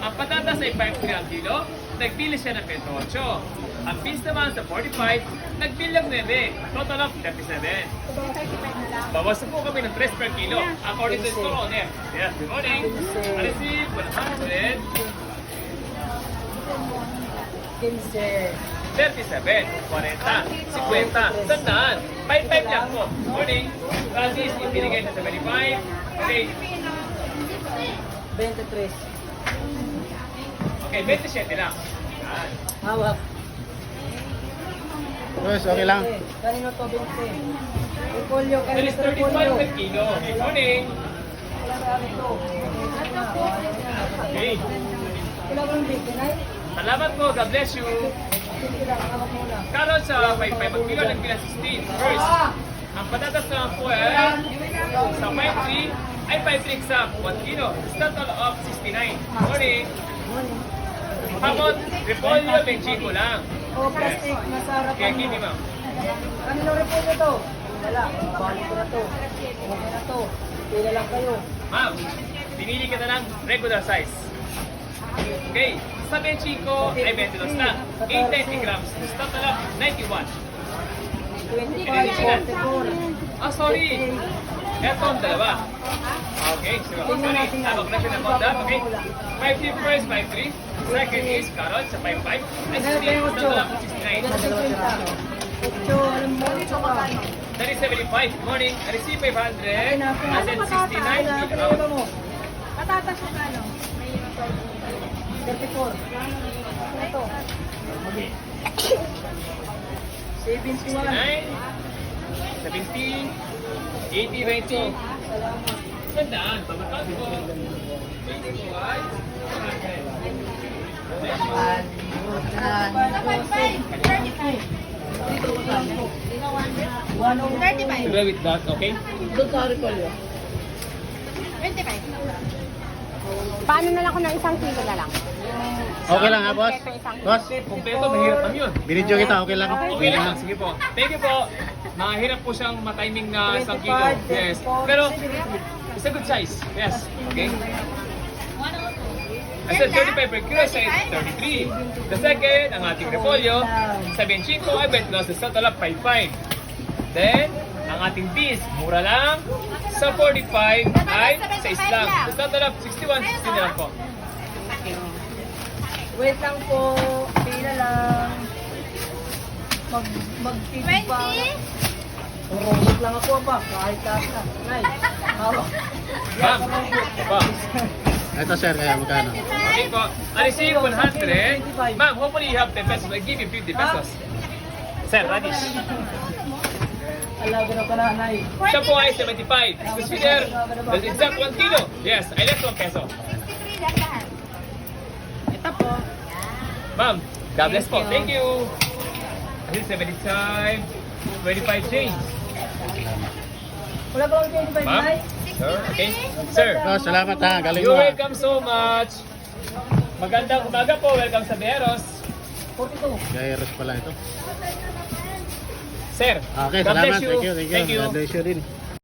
Ang patatas ay 5 ang kilo, nagbili siya ng 28. Ang beans naman sa 45, nagbili ng 9. Total of 37. Bawasan po kami ng 3 per kilo according to the store owner. Yes, good morning. Receive 100, 15. 37, 40, 50, sandaan. 5-5 lang po. Morning. Francis, ibinigay sa 75. Okay. 23. Okay, 27 lang. Yan. Hawak. Boss, okay lang. Kanino to 20? Repolyo, That kanino is to 35 repolyo? per kilo. Okay, morning. Okay. Kailangan ng 29? Salamat po. God bless you. Sige lang, hawak muna. Karot sa 5-5 ang kilo, nagpila 16. First, ang patatas naman po ay 5-3 ay 5-3 sa 1 kilo. Total of 69. Morning. Hamon, repolyo, benchiko lang. O, plastic, give me mo. ma'am. Kanino repolyo to? Wala, balik ko na to. Okay na to. Pila lang kayo. Ma'am, pinili ka na lang regular size. Okay, sa benchiko ay 22 na. 890 grams. Total of 91. 25, 44. Ah, sorry. Ito ang dalawa. Okay, so sorry. Ko na siya ng Honda. Okay. 5 first, 5-3. Second is carrot sa 5-5. Ay, 68. Total of 69. Ocho, alam mo, ocho ka. 3075. Good morning. I receive 500. Ay, naku. I said 69. Ano, mo? Patatas mo kano? 34. Ito. 71. 9. 70. 80, 20. Tandaan. Pagkakas ko. 35. Together with that, okay? Repolyo. 25. Paano na lang kung ng isang kilo na lang? Okay lang ha, boss? Boss, Kompleto, mahirap lang yun. binidyo kita, okay lang? Okay lang, sige po. Thank you po. Mahirap po siyang matiming na isang kilo. Yes. Pero, it's a good size. Yes. Okay. I said 35 per kilo, I said 33. The second, ang ating repolyo, 75 ay bet loss sa total of 55. Then, ang ating beans, mura lang. Sa 45 ay 6 lang. The total of 61, 60 na lang po. Wait lang po. Pila lang. Mag, magtitip pa. 20. Robot lang ako ba? Kahit kasa. Nay, hawak. Ma'am, pa. Ito sir, kaya magkano? Okay po. I receive 100. Ma'am, hopefully you have 10 pesos. I give you 50 pesos. Sir, radish. Alaga na pala, Nay. Siya po ay 75. Is the sweeter? The exact 1 kilo. Yes, I left 1 peso. 63 lang lahat. Ito po. Ma'am, God bless po. Thank you. This is 75. 25 change. Wala ba akong 25, Ma'am? Nay? Sir, okay. Sir, salamat ha, galing you're mo ha. welcome so much. Magandang umaga po. Welcome sa Beros. 42. Gairos pala ito. Sir, Okay, God salamat. bless you. Thank you, thank you. Thank you. God bless you din.